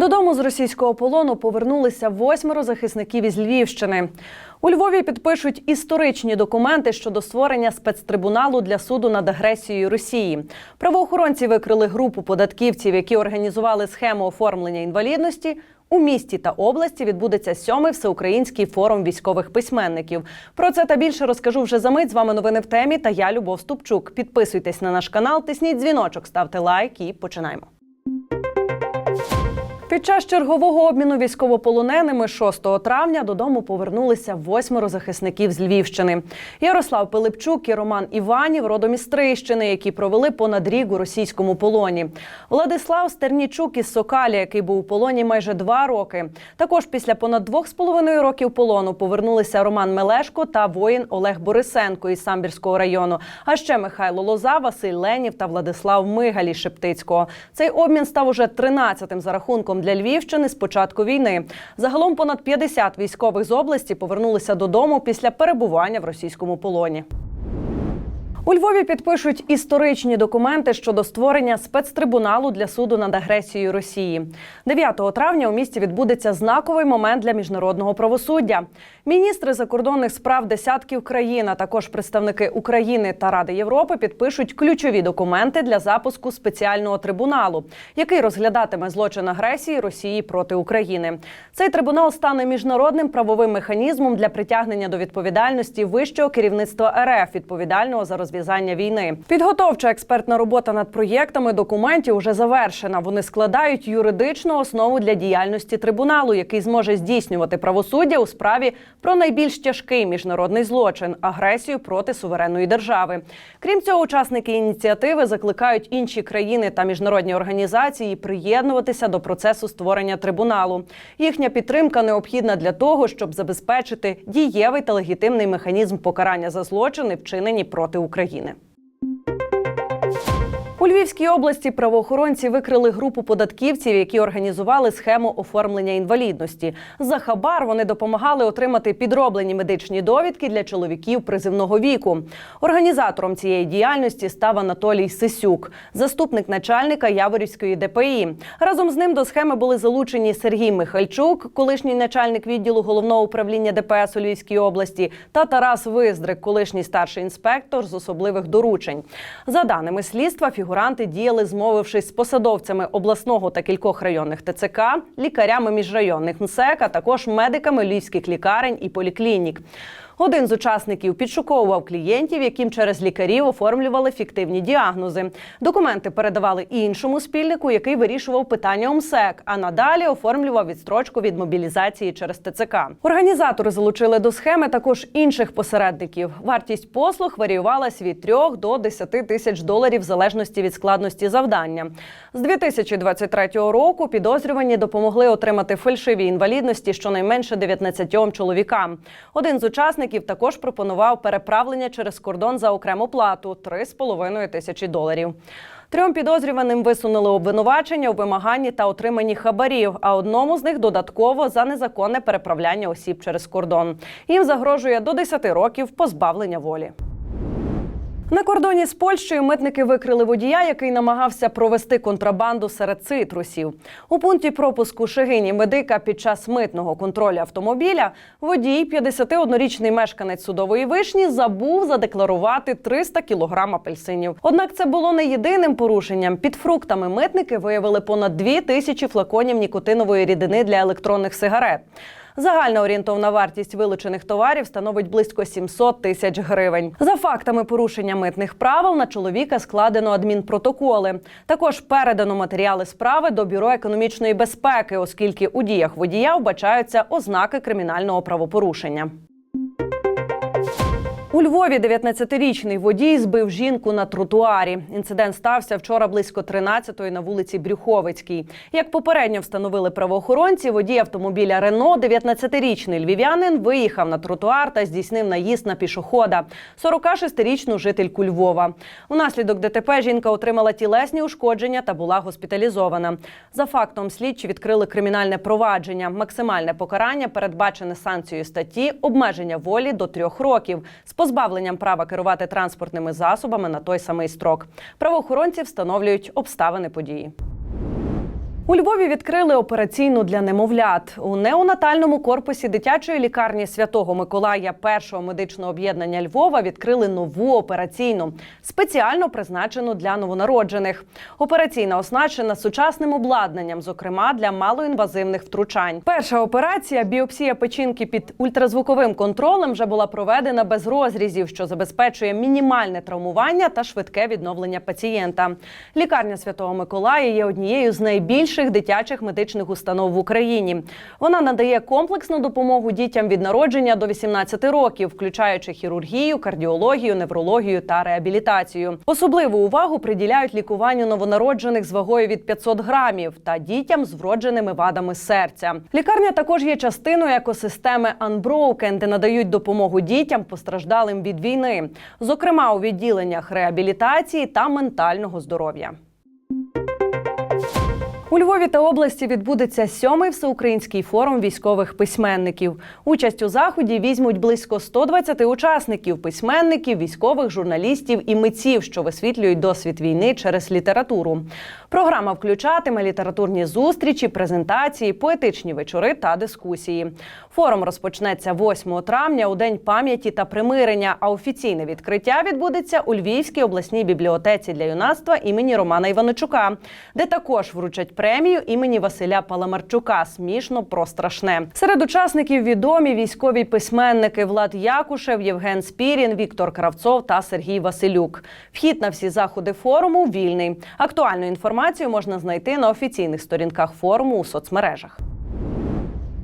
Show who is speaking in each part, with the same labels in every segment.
Speaker 1: Додому з російського полону повернулися восьмеро захисників із Львівщини. У Львові підпишуть історичні документи щодо створення спецтрибуналу для суду над агресією Росії. Правоохоронці викрили групу податківців, які організували схему оформлення інвалідності. У місті та області відбудеться сьомий всеукраїнський форум військових письменників. Про це та більше розкажу вже за мить. З вами новини в темі. Та я Любов Ступчук. Підписуйтесь на наш канал, тисніть дзвіночок, ставте лайк і починаємо. Під час чергового обміну військовополоненими 6 травня додому повернулися восьмеро захисників з Львівщини. Ярослав Пилипчук і Роман Іванів, родом із Трищини, які провели понад рік у російському полоні. Владислав Стернічук із Сокалі, який був у полоні майже два роки. Також після понад двох з половиною років полону повернулися Роман Мелешко та воїн Олег Борисенко із Самбірського району. А ще Михайло Лоза, Василь Ленів та Владислав Мигалі Шептицького. Цей обмін став уже 13-тим за рахунком для Львівщини з початку війни. Загалом понад 50 військових з області повернулися додому після перебування в російському полоні. У Львові підпишуть історичні документи щодо створення спецтрибуналу для суду над агресією Росії. 9 травня у місті відбудеться знаковий момент для міжнародного правосуддя. Міністри закордонних справ десятків країн, а також представники України та Ради Європи підпишуть ключові документи для запуску спеціального трибуналу, який розглядатиме злочин агресії Росії проти України. Цей трибунал стане міжнародним правовим механізмом для притягнення до відповідальності вищого керівництва РФ, відповідального за розв'язання війни. Підготовча експертна робота над проєктами документів вже завершена. Вони складають юридичну основу для діяльності трибуналу, який зможе здійснювати правосуддя у справі про найбільш тяжкий міжнародний злочин агресію проти суверенної держави. Крім цього, учасники ініціативи закликають інші країни та міжнародні організації приєднуватися до процесу створення трибуналу. Їхня підтримка необхідна для того, щоб забезпечити дієвий та легітимний механізм покарання за злочини, вчинені проти України. України. У Львівській області правоохоронці викрили групу податківців, які організували схему оформлення інвалідності. За хабар вони допомагали отримати підроблені медичні довідки для чоловіків призивного віку. Організатором цієї діяльності став Анатолій Сисюк, заступник начальника Яворівської ДПІ. Разом з ним до схеми були залучені Сергій Михальчук, колишній начальник відділу головного управління ДПС у Львівській області, та Тарас Виздрик, колишній старший інспектор з особливих доручень. За даними слідства, фігуранти діяли, змовившись з посадовцями обласного та кількох районних ТЦК, лікарями міжрайонних МСЕК, а також медиками львівських лікарень і поліклінік. Один з учасників підшуковував клієнтів, яким через лікарів оформлювали фіктивні діагнози. Документи передавали іншому спільнику, який вирішував питання ОМСЕК, а надалі оформлював відстрочку від мобілізації через ТЦК. Організатори залучили до схеми також інших посередників. Вартість послуг варіювалась від 3 до 10 тисяч доларів в залежності від складності завдання. З 2023 року підозрювані допомогли отримати фальшиві інвалідності щонайменше 19 чоловікам. Один з учасників також пропонував переправлення через кордон за окрему плату 3,5 тисячі доларів. Трьом підозрюваним висунули обвинувачення у вимаганні та отриманні хабарів, а одному з них додатково за незаконне переправляння осіб через кордон. Їм загрожує до 10 років позбавлення волі. На кордоні з Польщею митники викрили водія, який намагався провести контрабанду серед цитрусів. У пункті пропуску Шегині медика під час митного контролю автомобіля водій, 51-річний мешканець судової вишні, забув задекларувати 300 кілограм апельсинів. Однак це було не єдиним порушенням. Під фруктами митники виявили понад 2 тисячі флаконів нікотинової рідини для електронних сигарет. Загальна орієнтовна вартість вилучених товарів становить близько 700 тисяч гривень. За фактами порушення митних правил на чоловіка складено адмінпротоколи. Також передано матеріали справи до бюро економічної безпеки, оскільки у діях водія вбачаються ознаки кримінального правопорушення. У Львові 19-річний водій збив жінку на тротуарі. Інцидент стався вчора близько 13-ї на вулиці Брюховицькій. Як попередньо встановили правоохоронці, водій автомобіля Рено, 19-річний львів'янин, виїхав на тротуар та здійснив наїзд на пішохода, 46-річну жительку Львова. Унаслідок ДТП жінка отримала тілесні ушкодження та була госпіталізована. За фактом слідчі відкрили кримінальне провадження. Максимальне покарання передбачене санкцією статті обмеження волі до трьох років позбавленням права керувати транспортними засобами на той самий строк. Правоохоронці встановлюють обставини події. У Львові відкрили операційну для немовлят у неонатальному корпусі дитячої лікарні святого Миколая першого медичного об'єднання Львова відкрили нову операційну, спеціально призначену для новонароджених. Операційна оснащена сучасним обладнанням, зокрема для малоінвазивних втручань. Перша операція біопсія печінки під ультразвуковим контролем вже була проведена без розрізів, що забезпечує мінімальне травмування та швидке відновлення пацієнта. Лікарня святого Миколая є однією з найбільших дитячих медичних установ в Україні. Вона надає комплексну допомогу дітям від народження до 18 років, включаючи хірургію, кардіологію, неврологію та реабілітацію. Особливу увагу приділяють лікуванню новонароджених з вагою від 500 грамів та дітям з вродженими вадами серця. Лікарня також є частиною екосистеми Unbroken, де надають допомогу дітям, постраждалим від війни, зокрема у відділеннях реабілітації та ментального здоров'я. У Львові та області відбудеться сьомий всеукраїнський форум військових письменників. Участь у заході візьмуть близько 120 учасників, письменників, військових, журналістів і митців, що висвітлюють досвід війни через літературу. Програма включатиме літературні зустрічі, презентації, поетичні вечори та дискусії. Форум розпочнеться 8 травня у день пам'яті та примирення. А офіційне відкриття відбудеться у Львівській обласній бібліотеці для юнацтва імені Романа Іваничука, де також вручать премію імені Василя Паламарчука. Смішно про страшне. Серед учасників відомі військові письменники Влад Якушев, Євген Спірін, Віктор Кравцов та Сергій Василюк. Вхід на всі заходи форуму вільний. Актуальну інформацію можна знайти на офіційних сторінках форуму у соцмережах.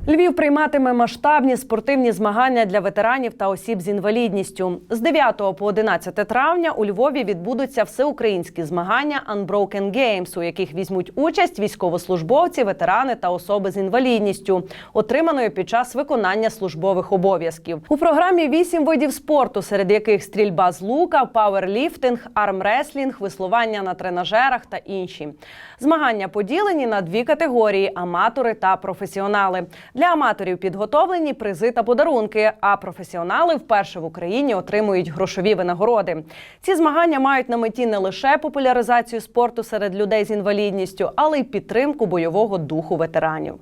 Speaker 1: Львів прийматиме масштабні спортивні змагання для ветеранів та осіб з інвалідністю. З 9 по 11 травня у Львові відбудуться всеукраїнські змагання Unbroken Games, у яких візьмуть участь військовослужбовці, ветерани та особи з інвалідністю, отриманою під час виконання службових обов'язків. У програмі вісім видів спорту, серед яких стрільба з лука, пауерліфтинг, армреслінг, веслування на тренажерах та інші. Змагання поділені на дві категорії: аматори та професіонали. Для аматорів підготовлені призи та подарунки. А професіонали вперше в Україні отримують грошові винагороди. Ці змагання мають на меті не лише популяризацію спорту серед людей з інвалідністю, але й підтримку бойового духу ветеранів.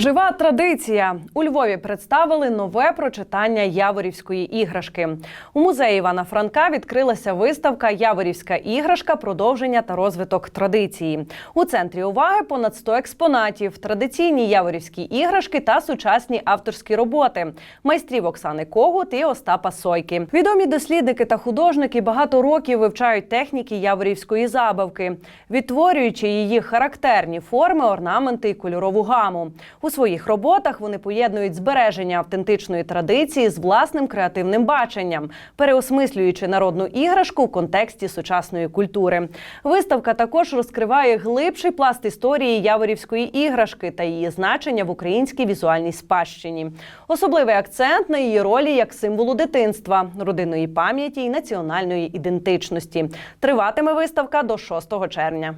Speaker 1: Жива традиція у Львові представили нове прочитання Яворівської іграшки. У музеї Івана Франка відкрилася виставка Яворівська іграшка, продовження та розвиток традиції. У центрі уваги понад 100 експонатів, традиційні яворівські іграшки та сучасні авторські роботи майстрів Оксани Когут і Остапа Сойки. Відомі дослідники та художники багато років вивчають техніки яворівської забавки, відтворюючи її характерні форми, орнаменти і кольорову гаму. У своїх роботах вони поєднують збереження автентичної традиції з власним креативним баченням, переосмислюючи народну іграшку в контексті сучасної культури. Виставка також розкриває глибший пласт історії яворівської іграшки та її значення в українській візуальній спадщині. Особливий акцент на її ролі як символу дитинства, родинної пам'яті і національної ідентичності. Триватиме виставка до 6 червня.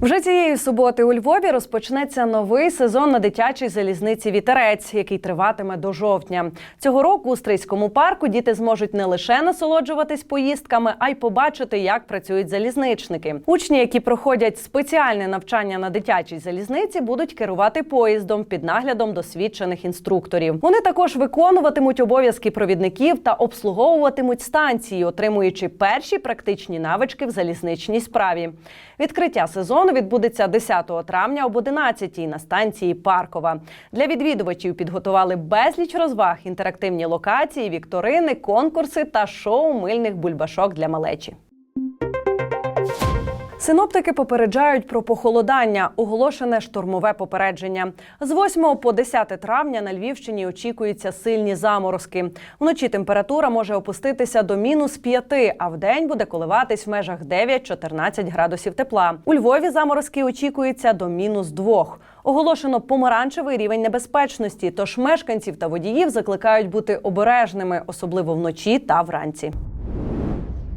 Speaker 1: Вже цієї суботи у Львові розпочнеться новий сезон на дитячій залізниці Вітерець, який триватиме до жовтня. Цього року у Стрийському парку діти зможуть не лише насолоджуватись поїздками, а й побачити, як працюють залізничники. Учні, які проходять спеціальне навчання на дитячій залізниці, будуть керувати поїздом під наглядом досвідчених інструкторів. Вони також виконуватимуть обов'язки провідників та обслуговуватимуть станції, отримуючи перші практичні навички в залізничній справі. Відкриття сезону відбудеться 10 травня об 11-й на станції Паркова. Для відвідувачів підготували безліч розваг, інтерактивні локації, вікторини, конкурси та шоу мильних бульбашок для малечі. Синоптики попереджають про похолодання, оголошене штормове попередження. З 8 по 10 травня на Львівщині очікуються сильні заморозки. Вночі температура може опуститися до мінус 5, а вдень буде коливатись в межах 9-14 градусів тепла. У Львові заморозки очікуються до мінус 2. Оголошено помаранчевий рівень небезпечності, тож мешканців та водіїв закликають бути обережними, особливо вночі та вранці.